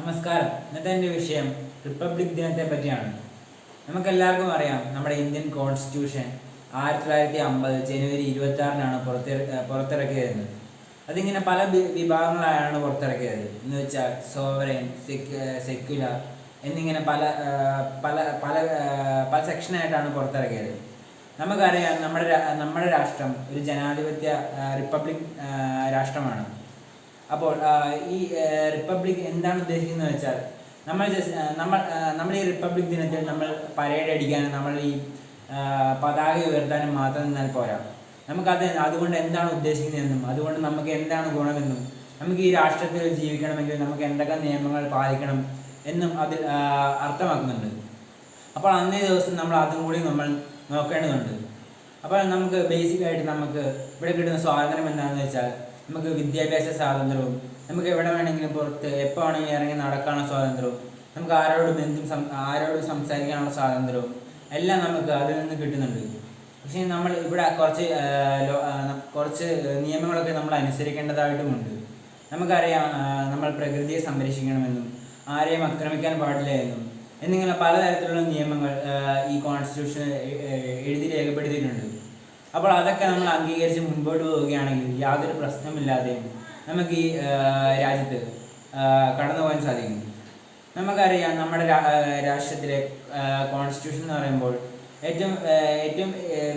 നമസ്കാരം. ഇന്നത്തെ എന്റെ വിഷയം റിപ്പബ്ലിക് ദിനത്തെ പറ്റിയാണ്. നമുക്കെല്ലാവർക്കും അറിയാം നമ്മുടെ ഇന്ത്യൻ കോൺസ്റ്റിറ്റ്യൂഷൻ ആയിരത്തി തൊള്ളായിരത്തി അമ്പത് ജനുവരി ഇരുപത്തി ആറിനാണ് പുറത്തിറ പുറത്തിറക്കിയത്. അതിങ്ങനെ പല വിഭാഗങ്ങളായാണ് പുറത്തിറക്കിയത്. എന്ന് വെച്ചാൽ സോവറൈൻ സെക്യുലർ എന്നിങ്ങനെ പല പല പല പല സെക്ഷനായിട്ടാണ് പുറത്തിറക്കിയത്. നമുക്കറിയാം നമ്മുടെ നമ്മുടെ രാഷ്ട്രം ഒരു ജനാധിപത്യ റിപ്പബ്ലിക് രാഷ്ട്രമാണ്. അപ്പോൾ ഈ റിപ്പബ്ലിക് എന്താണ് ഉദ്ദേശിക്കുന്നത് വെച്ചാൽ നമ്മൾ നമ്മൾ നമ്മൾ ഈ റിപ്പബ്ലിക് ദിനത്തിൽ നമ്മൾ പരേഡ് അടിക്കാനും നമ്മൾ ഈ പതാക ഉയർത്താനും മാത്രം നിന്നാൽ പോരാ. നമുക്കത് അതുകൊണ്ട് എന്താണ് ഉദ്ദേശിക്കുന്നതെന്നും അതുകൊണ്ട് നമുക്ക് എന്താണ് ഗുണമെന്നും നമുക്ക് ഈ രാഷ്ട്രത്തിൽ ജീവിക്കണമെങ്കിൽ നമുക്ക് എന്തൊക്കെ നിയമങ്ങൾ പാലിക്കണം എന്നും അതിൽ അർത്ഥമാക്കുന്നുണ്ട്. അപ്പോൾ അന്നേ ദിവസം നമ്മൾ അതും കൂടി നമ്മൾ നോക്കേണ്ടതുണ്ട്. അപ്പോൾ നമുക്ക് ബേസിക്കായിട്ട് നമുക്ക് ഇവിടെ കിട്ടുന്ന സ്വാതന്ത്ര്യം എന്താണെന്ന് വെച്ചാൽ നമുക്ക് വിദ്യാഭ്യാസ സ്വാതന്ത്ര്യവും നമുക്ക് എവിടെ വേണമെങ്കിലും പുറത്ത് എപ്പോൾ വേണമെങ്കിലും ഇറങ്ങി നടക്കാനുള്ള സ്വാതന്ത്ര്യവും നമുക്ക് ആരോടും എന്തും സം ആരോടും സംസാരിക്കാനുള്ള സ്വാതന്ത്ര്യവും എല്ലാം നമുക്ക് അതിൽ നിന്ന് കിട്ടുന്നുണ്ട്. പക്ഷേ നമ്മൾ ഇവിടെ കുറച്ച് കുറച്ച് നിയമങ്ങളൊക്കെ നമ്മൾ അനുസരിക്കേണ്ടതായിട്ടുമുണ്ട്. നമുക്കറിയാം നമ്മൾ പ്രകൃതിയെ സംരക്ഷിക്കണമെന്നും ആരെയും ആക്രമിക്കാൻ പാടില്ല എന്നും എന്നിങ്ങനെ പലതരത്തിലുള്ള നിയമങ്ങൾ ഈ കോൺസ്റ്റിറ്റ്യൂഷൻ എഴുതി രേഖപ്പെടുത്തിയിട്ടുണ്ട്. അപ്പോൾ അതൊക്കെ നമ്മൾ അംഗീകരിച്ച് മുൻപോട്ട് പോവുകയാണെങ്കിൽ യാതൊരു പ്രശ്നമില്ലാതെയും നമുക്ക് ഈ രാജ്യത്ത് കടന്നു പോകാൻ സാധിക്കും. നമുക്കറിയാം നമ്മുടെ രാഷ്ട്രത്തിലെ കോൺസ്റ്റിറ്റ്യൂഷൻ എന്ന് പറയുമ്പോൾ ഏറ്റവും ഏറ്റവും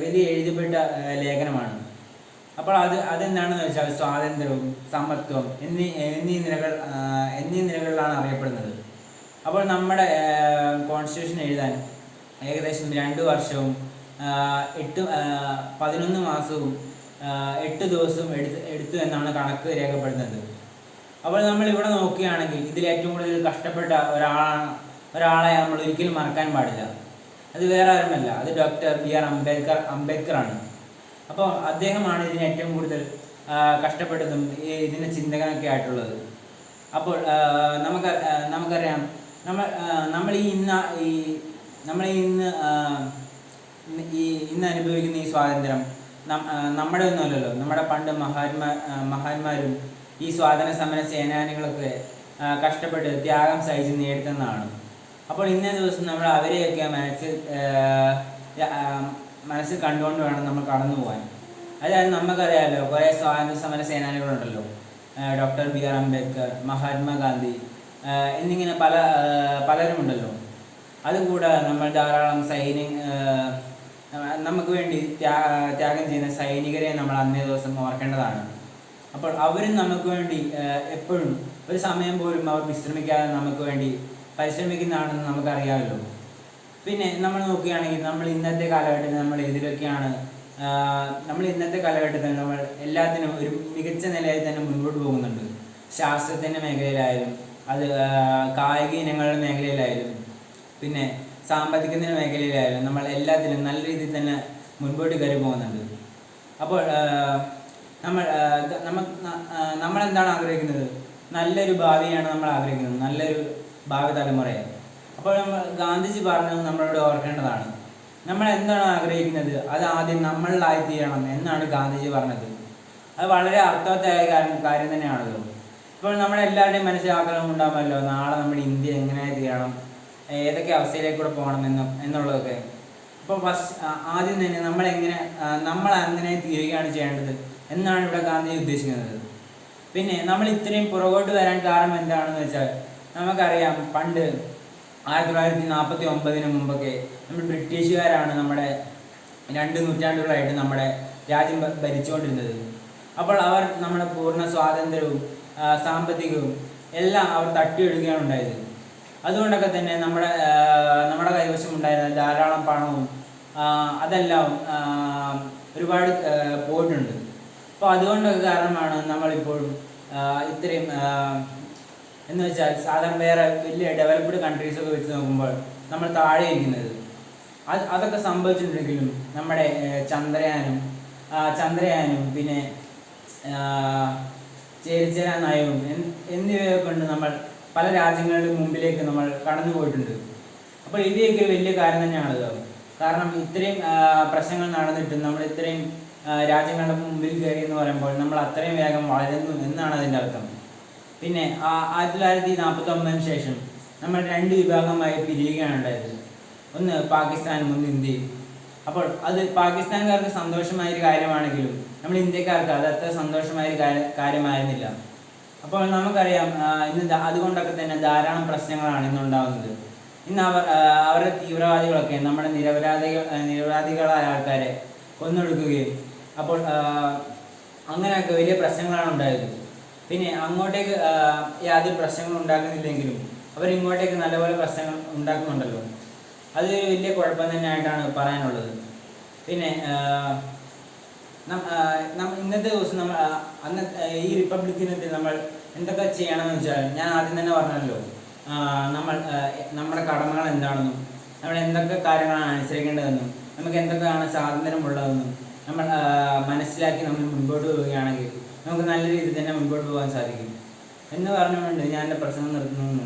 വലിയ എഴുതപ്പെട്ട ലേഖനമാണ്. അപ്പോൾ അത് അതെന്താണെന്ന് വെച്ചാൽ സ്വാതന്ത്ര്യവും സമത്വം എന്നീ എന്നീ നിലകൾ എന്നീ നിലകളിലാണ് അറിയപ്പെടുന്നത്. അപ്പോൾ നമ്മുടെ കോൺസ്റ്റിറ്റ്യൂഷൻ എഴുതാൻ ഏകദേശം രണ്ട് വർഷവും എട്ട് പതിനൊന്ന് മാസവും എട്ട് ദിവസവും എടുത്ത് എടുത്തു എന്നാണ് കണക്ക് രേഖപ്പെടുന്നത് അപ്പോൾ നമ്മൾ ഇവിടെ നോക്കുകയാണെങ്കിൽ ഇതിൽ ഏറ്റവും കൂടുതൽ കഷ്ടപ്പെട്ട ഒരാളാണ് ഒരാളെ നമ്മൾ ഒരിക്കലും മറക്കാൻ പാടില്ല. അത് വേറെ ആരുമല്ല അത് doctor B R Ambedkar Ambedkar ആണ് അപ്പോൾ അദ്ദേഹമാണ് ഇതിന് ഏറ്റവും കൂടുതൽ കഷ്ടപ്പെട്ടതും ഇതിന്റെ ചിന്തകനൊക്കെ ആയിട്ടുള്ളത്. അപ്പോൾ നമുക്ക് നമുക്കറിയാം നമ്മൾ നമ്മൾ ഈ ഇന്ന് ഈ നമ്മൾ ഇന്ന് ഈ ഇന്ന് അനുഭവിക്കുന്ന ഈ സ്വാതന്ത്ര്യം നമ്മുടെ ഒന്നുമല്ലല്ലോ. നമ്മുടെ പണ്ട് മഹാത്മാ മഹാന്മാരും ഈ സ്വാതന്ത്ര്യ സമര സേനാനികളൊക്കെ കഷ്ടപ്പെട്ട് ത്യാഗം സഹിച്ച് നേടുന്നതാണ് അപ്പോൾ ഇന്നേ ദിവസം നമ്മൾ അവരെയൊക്കെ മനസ്സിൽ മനസ്സിൽ കണ്ടുകൊണ്ട് വേണം നമ്മൾ കടന്നു പോകാൻ. അതായത് നമുക്കറിയാമല്ലോ കുറേ സ്വാതന്ത്ര്യ സമര സേനാനികളുണ്ടല്ലോ. Doctor B R Ambedkar Mahatma Gandhi എന്നിങ്ങനെ പല പലരുമുണ്ടല്ലോ. അതുകൂടാതെ നമ്മൾ ധാരാളം സൈനിക നമുക്ക് വേണ്ടി ത്യാ- ത്യാഗം ചെയ്യുന്ന സൈനികരെ നമ്മൾ അന്നേ ദിവസം ഓർക്കേണ്ടതാണ്. അപ്പോൾ അവരും നമുക്ക് വേണ്ടി എപ്പോഴും ഒരു സമയം പോലും അവർ വിശ്രമിക്കാതെ നമുക്ക് വേണ്ടി പരിശ്രമിക്കുന്നതാണെന്ന് നമുക്കറിയാമല്ലോ. പിന്നെ നമ്മൾ നോക്കുകയാണെങ്കിൽ നമ്മൾ ഇന്നത്തെ കാലഘട്ടത്തിൽ നമ്മൾ ഇതിലൊക്കെയാണ് നമ്മൾ ഇന്നത്തെ കാലഘട്ടത്തിൽ നമ്മൾ എല്ലാത്തിനും ഒരു മികച്ച നിലയിൽ തന്നെ മുന്നോട്ട് പോകുന്നുണ്ട്. ശാസ്ത്രത്തിന്റെ മേഖലയിലായാലും അത് കായിക ഇനങ്ങളുടെ മേഖലയിലായാലും. പിന്നെ സാമ്പത്തികത്തിന്റെ മേഖലയിലായാലും നമ്മൾ എല്ലാത്തിലും നല്ല രീതിയിൽ തന്നെ മുൻപോട്ട് കയറി പോകുന്നുണ്ട്. അപ്പോൾ നമ്മൾ നമ്മൾ എന്താണ് ആഗ്രഹിക്കുന്നത്? നല്ലൊരു ഭാവിയാണ് നമ്മൾ ആഗ്രഹിക്കുന്നത്. നല്ലൊരു ഭാവി തലമുറയെ. അപ്പോൾ നമ്മൾ ഗാന്ധിജി പറഞ്ഞത് നമ്മളോട് ഓർക്കേണ്ടതാണ്. നമ്മൾ എന്താണ് ആഗ്രഹിക്കുന്നത്? അത് ആദ്യം നമ്മളിലായി തീരണം എന്നാണ് ഗാന്ധിജി പറഞ്ഞത്. അത് വളരെ അർത്ഥവത്തായ കാര്യം കാര്യം തന്നെയാണല്ലോ. ഇപ്പോൾ നമ്മളെല്ലാവരുടെയും മനസ്സിലാക്കണം ഉണ്ടാകുമല്ലോ നാളെ നമ്മുടെ ഇന്ത്യ എങ്ങനെ തീരണം ഏതൊക്കെ അവസ്ഥയിലേക്കൂടെ പോകണമെന്നും എന്നുള്ളതൊക്കെ. അപ്പോൾ ഫസ്റ്റ് ആദ്യം തന്നെ നമ്മൾ എങ്ങനെ നമ്മൾ അങ്ങനെ തീരുകയാണ് ചെയ്യേണ്ടത് എന്നാണ് ഇവിടെ ഗാന്ധി ഉദ്ദേശിക്കുന്നത്. പിന്നെ നമ്മൾ ഇത്രയും പുറകോട്ട് വരാൻ കാരണം എന്താണെന്ന് വെച്ചാൽ നമുക്കറിയാം പണ്ട് ആയിരത്തി തൊള്ളായിരത്തി നാൽപ്പത്തി ഒമ്പതിന് മുമ്പൊക്കെ നമ്മൾ ബ്രിട്ടീഷുകാരാണ് നമ്മുടെ രണ്ട് നൂറ്റാണ്ടുകളായിട്ട് നമ്മുടെ രാജ്യം ഭരിച്ചുകൊണ്ടിരുന്നത്. അപ്പോൾ അവർ നമ്മുടെ പൂർണ സ്വാതന്ത്ര്യവും സാമ്പത്തികവും എല്ലാം അവർ തട്ടിയെടുക്കുകയാണ് ഉണ്ടായത്. അതുകൊണ്ടൊക്കെ തന്നെ നമ്മുടെ നമ്മുടെ കൈവശം ഉണ്ടായിരുന്ന ധാരാളം പണവും അതെല്ലാം ഒരുപാട് പോയിട്ടുണ്ട്. അപ്പോൾ അതുകൊണ്ടൊക്കെ കാരണമാണ് നമ്മളിപ്പോഴും ഇത്രയും എന്ന് വെച്ചാൽ സാധാരണ വേറെ വലിയ ഡെവലപ്ഡ് കൺട്രീസൊക്കെ വെച്ച് നോക്കുമ്പോൾ നമ്മൾ താഴെ ഇരിക്കുന്നത്. അത് അതൊക്കെ സംഭവിച്ചിട്ടുണ്ടെങ്കിലും നമ്മുടെ ചന്ദ്രയാനും ചന്ദ്രയാനും പിന്നെ ചേരിചേരാ നയവും എന്നിവയെ കൊണ്ട് നമ്മൾ പല രാജ്യങ്ങളുടെ മുമ്പിലേക്ക് നമ്മൾ കടന്നു പോയിട്ടുണ്ട്. അപ്പോൾ ഒരു വലിയ കാര്യം തന്നെയാണ് കാരണം ഇത്രയും പ്രശ്നങ്ങൾ നടന്നിട്ട് നമ്മൾ ഇത്രയും രാജ്യങ്ങളുടെ മുമ്പിൽ കയറി എന്ന് പറയുമ്പോൾ നമ്മൾ അത്രയും വേഗം വളരുന്നു എന്നാണ് അതിന്റെ അർത്ഥം. പിന്നെ ആയിരത്തി തൊള്ളായിരത്തി നാൽപ്പത്തി ഒമ്പതിന് ശേഷം നമ്മൾ രണ്ട് വിഭാഗമായി പിരിയുകയാണ് ഉണ്ടായത്. ഒന്ന് പാകിസ്ഥാനും ഒന്ന് ഇന്ത്യയും. അപ്പോൾ അത് പാകിസ്ഥാൻകാർക്ക് സന്തോഷമായ ഒരു കാര്യമാണെങ്കിലും നമ്മൾ ഇന്ത്യക്കാർക്ക് അത് അത്ര സന്തോഷമായ ഒരു കാര്യ- കാര്യമായിരുന്നില്ല. അപ്പോൾ നമുക്കറിയാം ഇന്ന് അതുകൊണ്ടൊക്കെ തന്നെ ധാരാളം പ്രശ്നങ്ങളാണ് ഇന്ന് ഉണ്ടാകുന്നത്. ഇന്ന് അവർ അവരുടെ തീവ്രവാദികളൊക്കെ നമ്മുടെ നിരപരാധികൾ നിരപരാധികളായ ആൾക്കാരെ കൊന്നൊടുക്കുകയും അപ്പോൾ അങ്ങനെയൊക്കെ വലിയ പ്രശ്നങ്ങളാണ് ഉണ്ടായത്. പിന്നെ അങ്ങോട്ടേക്ക് യാതൊരു പ്രശ്നങ്ങളും ഉണ്ടാക്കുന്നില്ലെങ്കിലും അവർ ഇങ്ങോട്ടേക്ക് നല്ലപോലെ പ്രശ്നങ്ങൾ ഉണ്ടാക്കുന്നുണ്ടല്ലോ. അതൊരു വലിയ കുഴപ്പം തന്നെയായിട്ടാണ് പറയാനുള്ളത്. പിന്നെ ഇന്നത്തെ ദിവസം നമ്മൾ അന്ന് ഈ റിപ്പബ്ലിക് ദിനത്തിൽ നമ്മൾ എന്തൊക്കെ ചെയ്യണമെന്ന് വെച്ചാൽ ഞാൻ ആദ്യം തന്നെ പറഞ്ഞല്ലോ. നമ്മൾ നമ്മുടെ കടമകൾ എന്താണെന്നും നമ്മൾ എന്തൊക്കെ കാര്യങ്ങളാണ് അനുസരിക്കേണ്ടതെന്നും നമുക്ക് എന്തൊക്കെയാണ് സ്വാതന്ത്ര്യമുള്ളതെന്നും നമ്മൾ മനസ്സിലാക്കി നമ്മൾ മുൻപോട്ട് പോവുകയാണെങ്കിൽ നമുക്ക് നല്ല രീതിയിൽ തന്നെ മുൻപോട്ട് പോകാൻ സാധിക്കും. എന്ന് പറഞ്ഞുകൊണ്ട് ഞാൻ എന്റെ പ്രസംഗം നിർത്തുന്നു